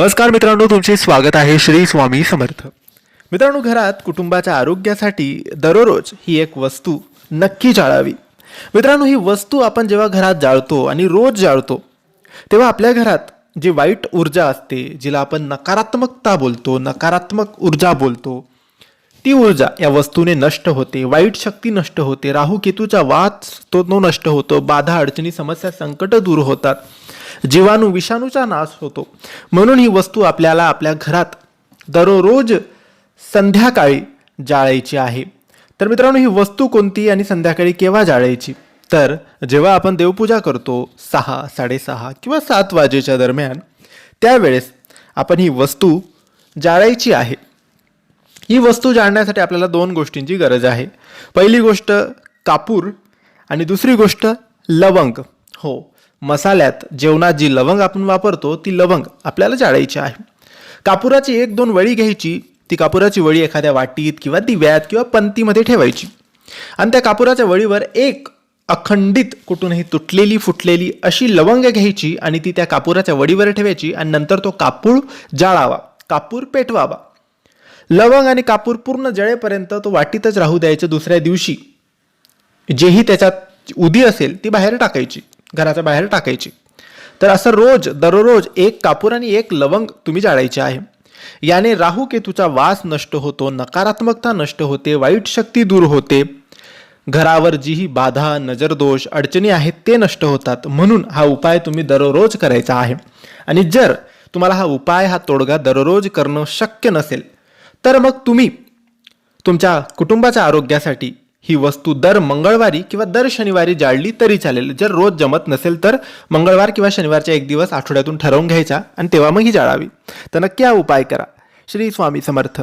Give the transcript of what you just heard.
नमस्कार मित्रांनो तुमचे स्वागत आहे श्री स्वामी समर्थ. मित्रांनो घरात कुटुंबाच्या आरोग्यासाठी दररोज ही एक वस्तू नक्की जाळावी. मित्रांनो ही वस्तू आपण जेव्हा घरात जाळतो आणि रोज जाळतो तेव्हा आपल्या घरात जी वाईट ऊर्जा असते जिला आपण नकारात्मकता बोलतो नकारात्मक ऊर्जा बोलतो ती ऊर्जा या वस्तूने नष्ट होते वाईट शक्ती नष्ट होते राहू केतूचा वाद तो तो नष्ट होतो बाधा अडचणी समस्या संकट दूर होतात. जीवाणू विषाणूचा नाश होतो. म्हणून ही वस्तू आपल्याला आपल्या घरात दररोज संध्याकाळी जाळायची आहे. तर मित्रांनो ही वस्तू कोणती आणि संध्याकाळी केव्हा जाळायची? तर जेव्हा आपण देवपूजा करतो सहा साडेसहा किंवा सात वाजेच्या दरम्यान त्यावेळेस आपण ही वस्तू जाळायची आहे. ही वस्तू जाळण्यासाठी आपल्याला दोन गोष्टींची गरज आहे. पहिली गोष्ट कापूर आणि दुसरी गोष्ट लवंग. हो मसाल्यात जेवणात जी लवंग आपण वापरतो ती लवंग आपल्याला जाळायची आहे. कापुराची एक दोन वळी घ्यायची. ती कापुराची वळी एखाद्या वाटीत किंवा दिव्यात किंवा पंतीमध्ये ठेवायची. आणि त्या कापुराच्या वळीवर एक अखंडित कुठूनही तुटलेली फुटलेली अशी लवंग घ्यायची आणि ती त्या कापुराच्या वडीवर ठेवायची आणि नंतर तो कापूर जाळावा कापूर पेटवावा. लवंग आणि कापूर पूर्ण जळेपर्यंत तो वाटीतच राहू द्यायचं दुसऱ्या दिवशी. जेही त्याच्यात उदी असेल ती बाहेर टाकायची. घराच्या बाहेर टाकायची. तर असं रोज दररोज एक कापूर आणि एक लवंग तुम्ही जाळायची आहे. याने राहू केतूचा वास नष्ट होतो नकारात्मकता नष्ट होते वाईट शक्ती दूर होते. घरावर जी ही बाधा नजरदोष अडचणी आहेत ते नष्ट होतात. म्हणून हा उपाय तुम्ही दररोज करायचा आहे. आणि जर तुम्हाला हा उपाय हा तोडगा दररोज करणं शक्य नसेल तर मग तुम्ही तुमच्या कुटुंबाच्या आरोग्यासाठी ही वस्तू दर मंगळवारी किंवा दर शनिवारी जाळली तरी चालेल. जर रोज जमत नसेल तर मंगळवार किंवा शनिवारच्या एक दिवस आठवड्यातून ठरवून घ्यायचा आणि तेव्हा मग ही जाळावी. तर नक्की हा उपाय करा. श्री स्वामी समर्थ.